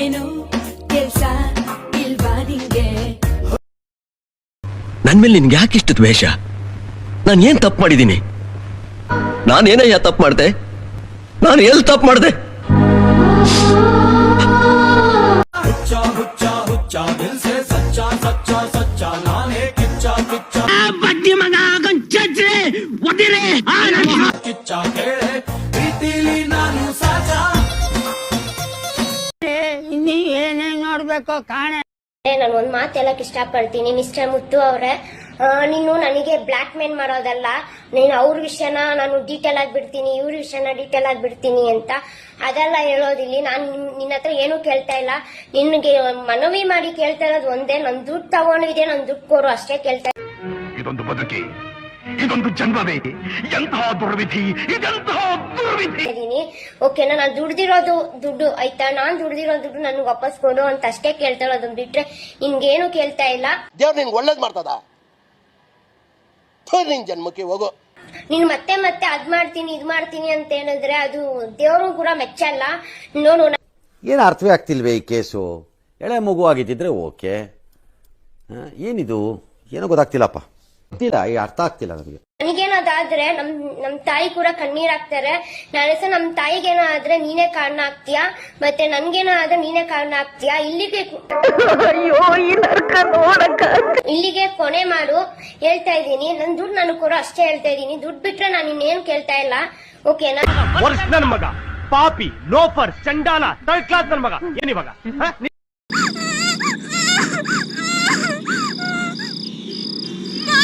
ಏನು ಕೆಲ್ಸ ಇಲ್ವಾ ನಿಂಗೆ? ನನ್ ಮೇಲೆ ನಿನ್ಗೆ ಯಾಕೆ ಇಷ್ಟು ದ್ವೇಷ? ನಾನು ಏನ್ ತಪ್ಪು ಮಾಡಿದ್ದೀನಿ? ನಾನೇನಯ್ಯ ತಪ್ಪು ಮಾಡ್ದೆ? ನಾನು ಎಲ್ಲಿ ತಪ್ಪು ಮಾಡ್ದೆ? ಬಡ್ಡಿ ಮಗ ಕೊಂಚಚ್ರೆ ಒದಿರೆ ಇನ್ನೀ ನೋಡ್ಬೇಕು ಕಾಣೆ. ನಾನು ಒಂದ್ ಮಾತು ಹೇಳಕ್ ಇಷ್ಟಪಡ್ತೀನಿ. ಮಿಸ್ಟರ್ ಮುತ್ತು ಅವ್ರೆ ನೀನು ನನಗೆ ಬ್ಲಾಕ್ ಮೇಲ್ ಮಾಡೋದಲ್ಲ. ನೀನು ಅವ್ರ ವಿಷಯನ ನಾನು ಡೀಟೇಲ್ ಆಗಿ ಬಿಡ್ತೀನಿ ಇವ್ರ ವಿಷಯನ ಡೀಟೇಲ್ ಆಗಿ ಬಿಡ್ತೀನಿ ಅಂತ. ಅದೆಲ್ಲ ಹೇಳೋದಿಲ್ಲ ನಾನು ನಿನ್ನ ಹತ್ರ ಏನು ಕೇಳ್ತಾ ಇಲ್ಲ. ನಿನ್ಗೆ ಮನವಿ ಮಾಡಿ ಕೇಳ್ತಾ ಇರೋದು ಒಂದೇ ನನ್ ದುಡ್ಡು ತಗೊಂಡಿದೆ ನನ್ ದುಡ್ಡು ಕೊಡು ಅಷ್ಟೇ ಕೇಳ್ತಾ ಇದೊಂದು ಬದುಕಿ. ಇದೊಂದು ಜನ್ಮವೇ. ಎಂತಹ ದುರ್ವಿಧಿ ಇದೆಂತಹ ದುರ್ವಿಧಿ. ಓಕೆ ಓಕೆನಾ ನಾನು ದುಡ್ದಿರೋದು ದುಡ್ಡು ಆಯ್ತಾ? ನಾನ್ ದುಡ್ದಿರೋ ದುಡ್ಡು ನನ್ಗೆ ವಾಪಸ್ ಕೊಡು ಅಂತ ಅಷ್ಟೇ ಕೇಳ್ತಾ ಅದನ್ನ ಬಿಟ್ರೆ ನಿನ್ಗೇನು ಕೇಳ್ತಾ ಇಲ್ಲ? ದೇವ್ರು ನಿನ್ಗೆ ಒಳ್ಳೇದ್ ಮಾಡ್ತದ? ನಿನ್ ಜನ್ಮಕ್ಕೆ ಹೋಗು. ನೀನ್ ಮತ್ತೆ ಮತ್ತೆ ಅದ್ ಮಾಡ್ತೀನಿ ಇದ್ ಮಾಡ್ತೀನಿ ಅಂತ ಹೇಳಿದ್ರೆ ಅದು ದೇವರು ಕೂಡ ಮೆಚ್ಚಲ್ಲ. ನೋಡು ಏನು ಅರ್ಥವೇ ಆಗ್ತಿಲ್ವೇ ಈ ಕೇಸು? ಎಳೆ ಮಗು ಆಗಿದ್ದಿದ್ರೆ ಓಕೆ ಏನಿದು? ಏನೋ ಗೊತ್ತಾಗ್ತಿಲ್ಲಪ್ಪ. ಗೊತ್ತಿಲ್ಲ ಈಗ ಅರ್ಥ ಆಗ್ತಿಲ್ಲ ನನಗೆ ನನಗೇನಾದ್ರೆ ನಮ್ ನಮ್ ತಾಯಿ ಕೂಡ ಕಣ್ಣೀರ್ ಹಾಕ್ತಾರೆ ನಾಳೆ ಸಹ ನಮ್ ತಾಯಿಗೇನೋ ಆದ್ರೆ ನೀನೇ ಕಾರಣ ಆಗ್ತೀಯಾ ಮತ್ತೆ ನನ್ಗೇನೋ ಆದ್ರೆ ನೀನೇ ಕಾರಣ ಆಗ್ತೀಯಾ ಇಲ್ಲಿಗೆ ಇಲ್ಲಿಗೆ ಕೊನೆ ಮಾಡು. ಹೇಳ್ತಾ ಇದ್ದೀನಿ. ನನ್ ದುಡ್ಡು ನನಗೆ ಕೊಡು ಅಷ್ಟೇ ಹೇಳ್ತಾ ಇದ್ದೀನಿ. ದುಡ್ಡು ಬಿಟ್ರೆ ನಾನು ಇನ್ನೇನು ಕೇಳ್ತಾ ಇಲ್ಲ. ಓಕೆನಾ? ವರ್ಷ ನನ್ ಮಗ. ಪಾಪಿ ಲೋಫರ್ ಚಂಡಾಲ ಥರ್ಡ್ ಕ್ಲಾಸ್ ನನ್ ಮಗ. ಏನಿವಾಗ